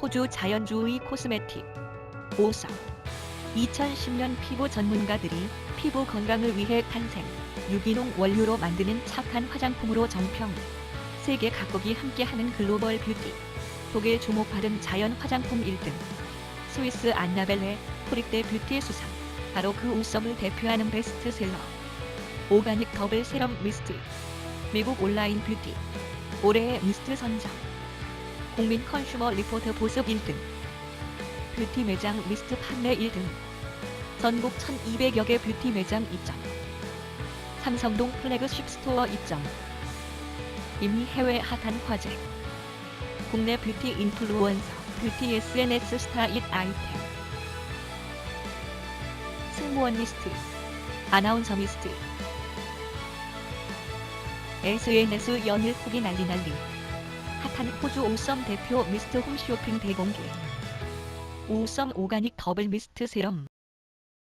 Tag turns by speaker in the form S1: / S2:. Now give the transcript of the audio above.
S1: 호주 자연주의 코스메틱 오썸 2010년 피부 전문가들이 피부 건강을 위해 탄생 유기농 원료로 만드는 착한 화장품으로 정평. 세계 각국이 함께하는 글로벌 뷰티 독일 주목받은 자연 화장품 1등. 스위스 안나벨레 토릭대 뷰티 수상 바로 그 오썸을 대표하는 베스트셀러. 오가닉 더블 세럼 미스트 미국 온라인 뷰티 올해의 미스트 선정 국민 컨슈머 리포트 보습 1등 뷰티 매장 미스트 판매 1등. 전국 1200여 개 뷰티 매장 입점. 삼성동 플래그십 스토어 입점. 이미 해외 핫한 화제. 국내 뷰티 인플루언서 뷰티 SNS 스타 잇 아이템. 승무원 리스트. 아나운서 미스트. SNS 연일 후기 난리 난리 핫한 호주 오썸 대표 미스트 홈쇼핑 대공개. 오썸 오가닉 더블 미스트 세럼